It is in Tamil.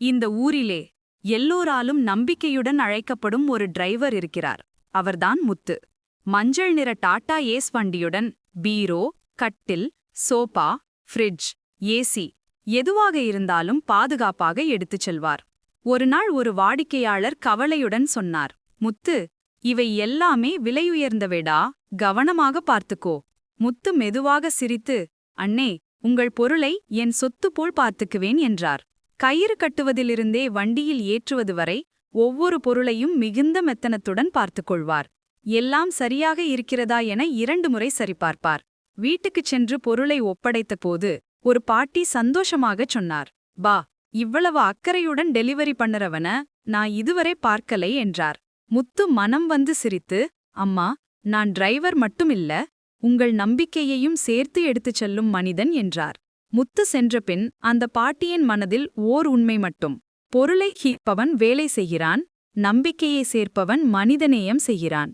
இந்த ஊரிலே எல்லோராலும் நம்பிக்கையுடன் அழைக்கப்படும் ஒரு டிரைவர் இருக்கிறார். அவர்தான் முத்து. மஞ்சள் நிற டாடா ஏஸ் வண்டியுடன் பீரோ கட்டில் சோபா ஃப்ரிட்ஜ் ஏசி எதுவாக இருந்தாலும் பாதுகாப்பாக எடுத்துச் செல்வார். ஒரு நாள் ஒரு வாடிக்கையாளர் கவலையுடன் சொன்னார். முத்து இவை எல்லாமே விலையுயர்ந்தவேடா கவனமாக பார்த்துக்கோ முத்து மெதுவாக சிரித்து அண்ணே உங்கள் பொருளை என் சொத்து போல் பார்த்துக்குவேன் என்றார். கயிறு கட்டுவதிலிருந்தே வண்டியில் ஏற்றுவது வரை ஒவ்வொரு பொருளையும் மிகுந்த மெத்தனத்துடன் பார்த்துக்கொள்வார் எல்லாம் சரியாக இருக்கிறதா என இரண்டு முறை சரிபார்ப்பார். வீட்டுக்குச் சென்று பொருளை ஒப்படைத்த போது ஒரு பாட்டி சந்தோஷமாகச் சொன்னார். பா இவ்வளவு அக்கறையுடன் டெலிவரி பண்ணுறவன நான் இதுவரை பார்க்கலை என்றார். முத்து மனம் வந்து சிரித்து அம்மா நான் டிரைவர் மட்டுமில்ல உங்கள் நம்பிக்கையையும் சேர்த்து எடுத்துச் செல்லும் மனிதன் என்றார். முத்து சென்றபின் அந்த பாட்டியின் மனதில் ஓர் உண்மை மட்டும். பொருளை ஹீப்பவன் வேலை செய்கிறான் நம்பிக்கையை சேர்ப்பவன் மனிதநேயம் செய்கிறான்.